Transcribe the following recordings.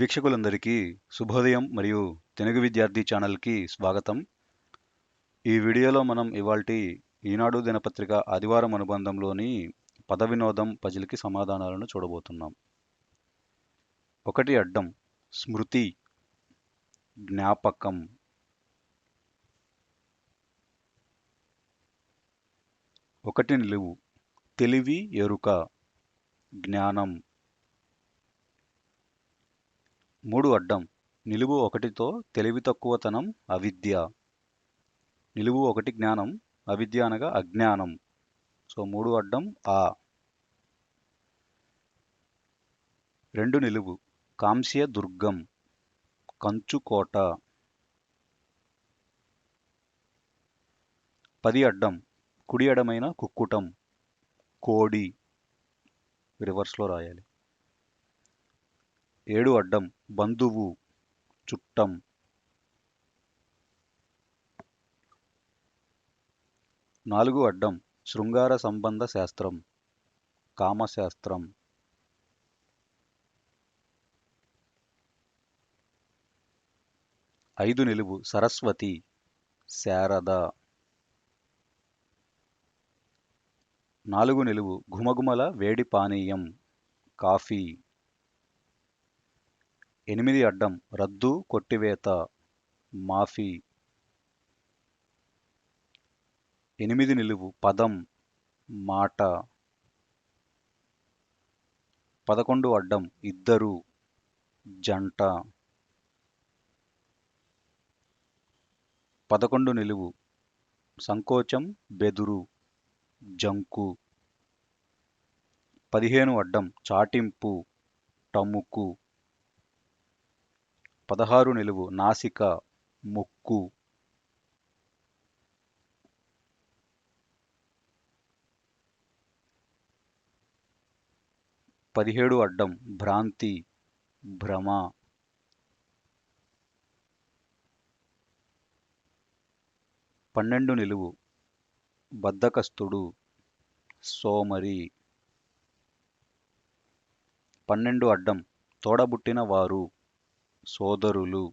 వీక్షకులందరికీ శుభోదయం మరియు తెలుగు విద్యార్థి ఛానల్కి స్వాగతం. ఈ వీడియోలో మనం ఇవాల్టి ఈనాడు దినపత్రిక ఆదివారం అనుబంధంలోని పద వినోదం పజిల్కి సమాధానాలను చూడబోతున్నాం. ఒకటి అడ్డం స్మృతి జ్ఞాపకం. ఒకటి నిలువు తెలివి ఎరుక జ్ఞానం. మూడు అడ్డం. నిలువు ఒకటితో తెలివి తక్కువతనం అవిద్య. నిలువు ఒకటి జ్ఞానం అవిద్య అనగా అజ్ఞానం. సో మూడు అడ్డం ఆ. రెండు నిలువు. కాంస్య దుర్గం. కంచుకోట పది అడ్డం. కుడి అడమైన కుక్కుటం. కోడి. రివర్స్లో రాయాలి. ఏడు అడ్డం బంధువు చుట్టం. నాలుగు అడ్డం శృంగార సంబంధ శాస్త్రం కామశాస్త్రం. ఐదు నిలువు సరస్వతి శారద. నాలుగు నిలువు ఘుమఘుమల వేడి పానీయం కాఫీ. ఎనిమిది అడ్డం రద్దు కొట్టివేత మాఫీ. ఎనిమిది నిలువు పదం మాట. పదకొండు అడ్డం ఇద్దరు జంట. పదకొండు నిలువు సంకోచం బెదురు జంకు. పదిహేను అడ్డం చాటింపు టముకు. పదహారు నిలువు నాసిక ముక్కు. పదిహేడు అడ్డం భ్రాంతి భ్రమ. పన్నెండు నిలువు బద్ధకస్తుడు సోమరి. పన్నెండు అడ్డం తోడబుట్టిన వారు. సోదరులు.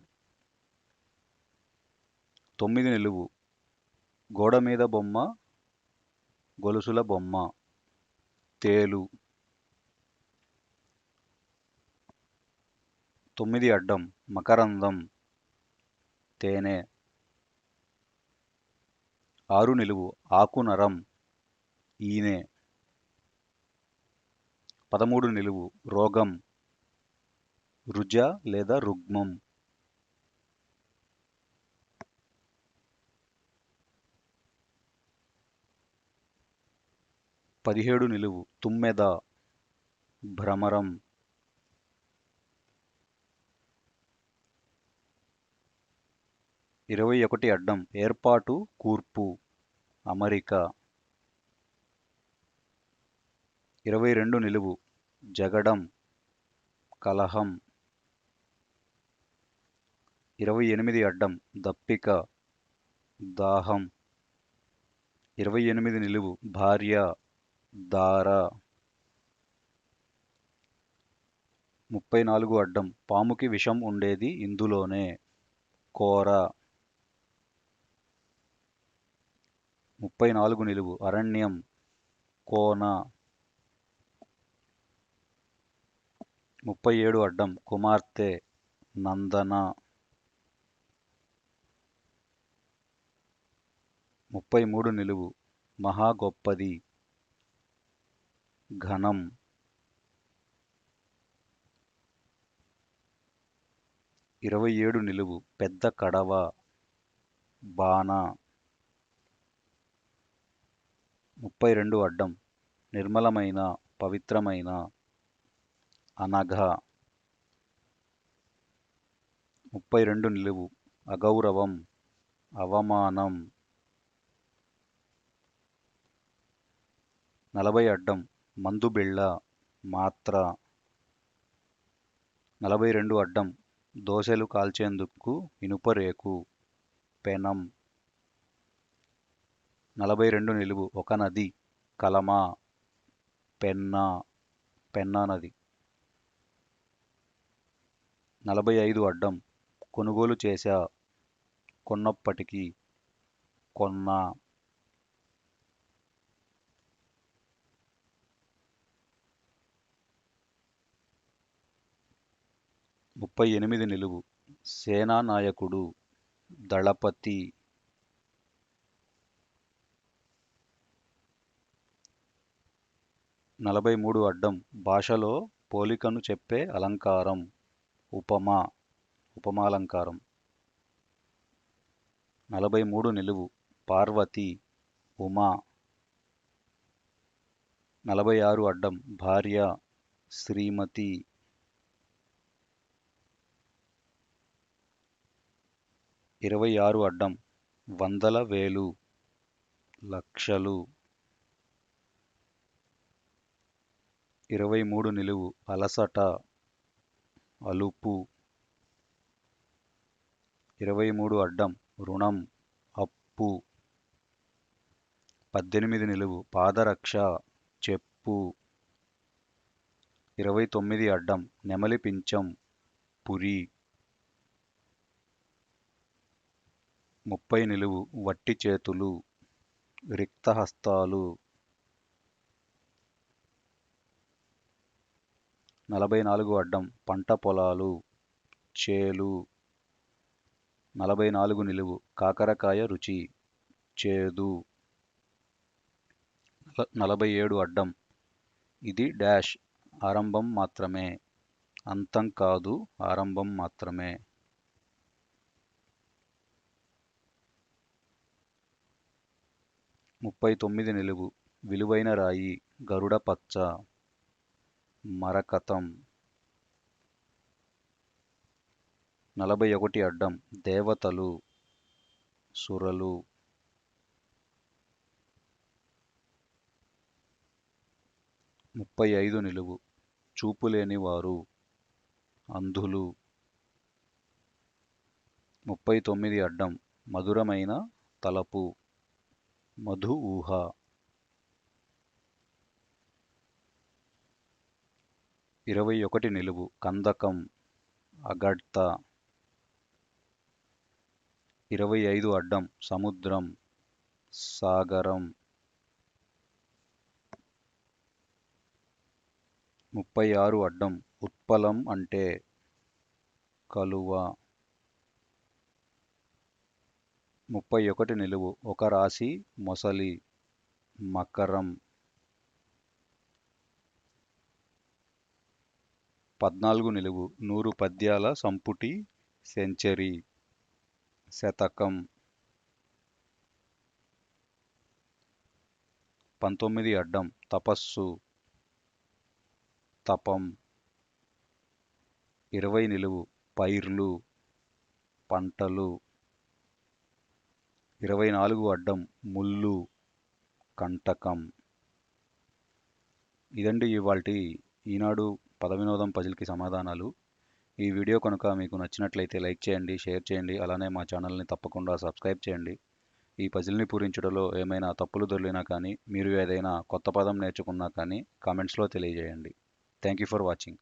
తొమ్మిది నిలువు. గోడ మీద బొమ్మ గొలుసుల బొమ్మ. తేలు. తొమ్మిది అడ్డం. మకరందం. తేనె. ఆరు నిలువు. ఆకునరం ఈనె. పదమూడు నిలువు. రోగం. రుజ లేదా రుగ్మం. పదిహేడు నిలువు తుమ్మెద భ్రమరం. ఇరవై ఒకటి అడ్డం ఏర్పాటు కూర్పు అమరిక. ఇరవై రెండు నిలువు జగడం కలహం. ఇరవై ఎనిమిది అడ్డం దప్పిక దాహం. ఇరవై ఎనిమిది నిలువు భార్య దార. ముప్పై నాలుగు అడ్డం పాముకి విషం ఉండేది ఇందులోనే. కోర. ముప్పై నాలుగు నిలువు అరణ్యం కోన. ముప్పై ఏడు అడ్డం కుమార్తె నందన. ముప్పై మూడు నిలువు. మహా గొప్పది. ఘనం. ఇరవై ఏడు నిలువు. పెద్ద కడవ. బాణ. ముప్పై రెండు అడ్డం. నిర్మలమైన పవిత్రమైన అనఘ. ముప్పై రెండు నిలువు. అగౌరవం. అవమానం. నలభై అడ్డం మందుబిళ్ళ మాత్ర నలభై రెండు అడ్డం దోశలు కాల్చేందుకు ఇనుపరేకు పెనం నలభై రెండు నిలువు ఒక నది కలమా పెన్నా పెన్నా నది. నలభై ఐదు అడ్డం కొనుగోలు చేశా కొన్నప్పటికీ కొన్నా ముప్పై ఎనిమిది నిలువు. సేనానాయకుడు దళపతి నలభై మూడు అడ్డం. భాషలో పోలికను చెప్పే అలంకారం ఉపమా ఉపమాలంకారం. నలభై మూడు నిలువు. పార్వతి ఉమా. నలభై ఆరు అడ్డం. భార్య శ్రీమతి. ఇరవై ఆరు అడ్డం వందల వేలు లక్షలు. ఇరవై మూడు నిలువు అలసట అలుపు. ఇరవై మూడు అడ్డం రుణం అప్పు. పద్దెనిమిది నిలువు పాదరక్ష చెప్పు. ఇరవై తొమ్మిది అడ్డం నెమలి పించం పురి. ముప్పై నిలువు వట్టి చేతులు రిక్తహస్తాలు నలభై నాలుగు అడ్డం పంట పొలాలు చేలు నలభై నాలుగు నిలువు కాకరకాయ రుచి చేదు నలభై ఏడు అడ్డం ఇది డాష్ ఆరంభం మాత్రమే అంతం కాదు ఆరంభం మాత్రమే. ముప్పై తొమ్మిది నిలువు. విలువైన రాయి గరుడ పచ్చ. మరకతం. నలభై ఒకటి అడ్డం. దేవతలు. సురలు. ముప్పై ఐదు నిలువు. చూపులేని వారు అంధులు. ముప్పై తొమ్మిది అడ్డం. మధురమైన తలపు. మధు ఊహ. ఇరవై ఒకటి నిలువు కందకం అగడ్త. ఇరవై ఐదు అడ్డం సముద్రం సాగరం. ముప్పై ఆరు అడ్డం ఉత్పలం అంటే కలువ. ముప్పై ఒకటి నిలువు. ఒక రాశి మొసలి మకరం పద్నాలుగు నిలువు. నూరు పద్యాల సంపుటి సెంచరీ శతకం పంతొమ్మిది అడ్డం. తపస్సు తపం ఇరవై నిలువు. పైర్లు పంటలు ఇరవై నాలుగు అడ్డం ముళ్ళు కంటకం. ఇదండి ఇవాల్టి ఈనాడు పద వినోదం పజిల్కి సమాధానాలు. ఈ వీడియో కనుక మీకు నచ్చినట్లయితే లైక్ చేయండి షేర్ చేయండి అలానే మా ఛానల్ని తప్పకుండా సబ్స్క్రైబ్ చేయండి. ఈ పజిల్ని పూరించడంలో ఏమైనా తప్పులు దొరికినా కానీ మీరు ఏదైనా కొత్త పదం నేర్చుకున్నా కానీ కామెంట్స్లో తెలియజేయండి. Thank you for watching.